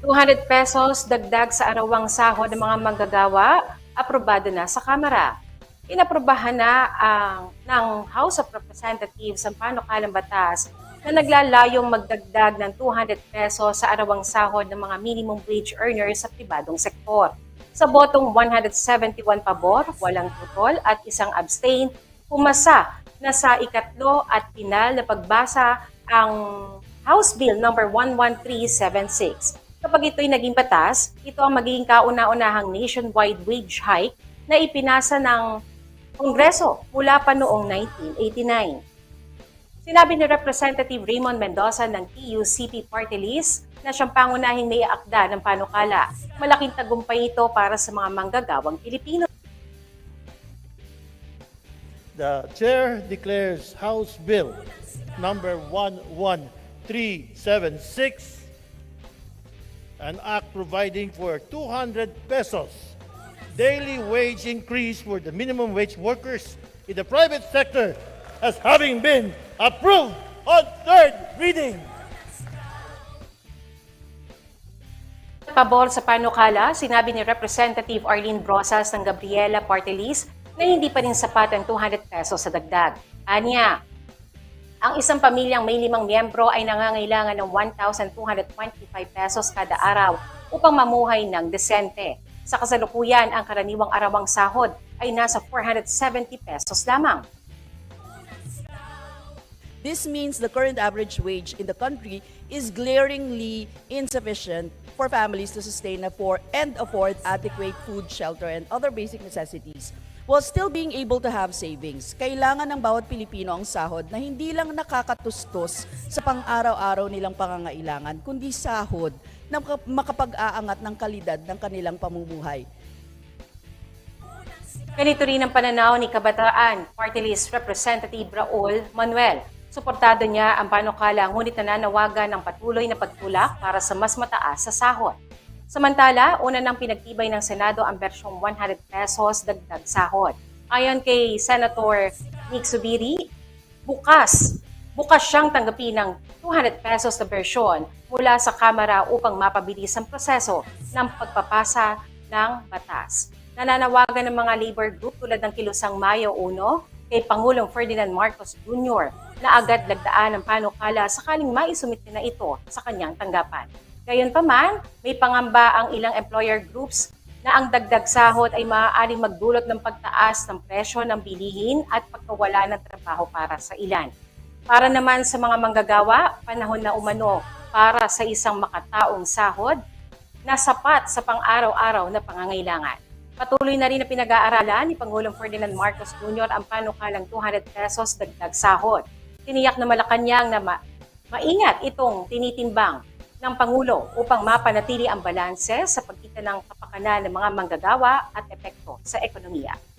200 pesos dagdag sa arawang sahod ng mga manggagawa, aprobado na sa Kamara. Inaprobahan na ang ng House of Representatives ang panukalang batas na naglalayong magdagdag ng 200 pesos sa arawang sahod ng mga minimum wage earners sa pribadong sektor. Sa botong 171 pabor, walang tutol at isang abstain, pumasa na sa ikatlo at pinal na pagbasa ang House Bill number 11376. Kapag ito'y naging batas, ito ang magiging kauna-unahang nationwide wage hike na ipinasa ng Kongreso mula pa noong 1989. Sinabi ni Representative Raymond Mendoza ng TUCP Party List na siyang pangunahing may akda ng panukala. Malaking tagumpay ito para sa mga manggagawang Pilipino. The chair declares House Bill number 11376, an act providing for 200 pesos daily wage increase for the minimum wage workers in the private sector as having been approved on third reading. Pabor sa panukala, sinabi ni Representative Arlene Brosas ng Gabriela Party List na hindi pa rin sapat ang 200 pesos sa dagdag. Anya, ang isang pamilyang may limang miyembro ay nangangailangan ng 1,225 pesos kada araw upang mamuhay ng desente. Sa kasalukuyan, ang karaniwang arawang sahod ay nasa 470 pesos lamang. This means the current average wage in the country is glaringly insufficient for families to sustain afford and afford adequate food, shelter, and other basic necessities while still being able to have savings. Kailangan ng bawat Pilipino ang sahod na hindi lang nakakatustos sa pang-araw-araw nilang pangangailangan, kundi sahod na maka- makapag-aangat ng kalidad ng kanilang pamumuhay. Ganito rin ang pananaw ni Kabataan Party List Representative Raul Manuel. Suportado niya ang panukala ngunit nananawagan ng patuloy na pagtulak para sa mas mataas sa sahod. Samantala, una nang pinagtibay ng Senado ang bersyong 100 pesos dagdag sahod. Ayon kay Senator Nick Subiri, bukas, bukas siyang tanggapin ng 200 pesos na bersyon mula sa Kamara upang mapabilis ang proseso ng pagpapasa ng batas. Nananawagan ng mga labor group tulad ng Kilusang Mayo 1 kay Pangulong Ferdinand Marcos Jr. na agad lagdaan ng panukala sakaling maisumit na ito sa kanyang tanggapan. Gayunpaman, may pangamba ang ilang employer groups na ang dagdag sahod ay maaaring magdulot ng pagtaas ng presyo ng bilihin at pagkawala ng trabaho para sa ilan. Para naman sa mga manggagawa, panahon na umano para sa isang makataong sahod na sapat sa pang-araw-araw na pangangailangan. Patuloy na rin na pinag-aaralan ni Pangulong Ferdinand Marcos Jr. ang panukalang 200 pesos dagdag sahod. Tiniyak na Malacanang na ma- maingat itong tinitimbang ng Pangulo upang mapanatili ang balanse sa pagkita ng kapakanan ng mga manggagawa at epekto sa ekonomiya.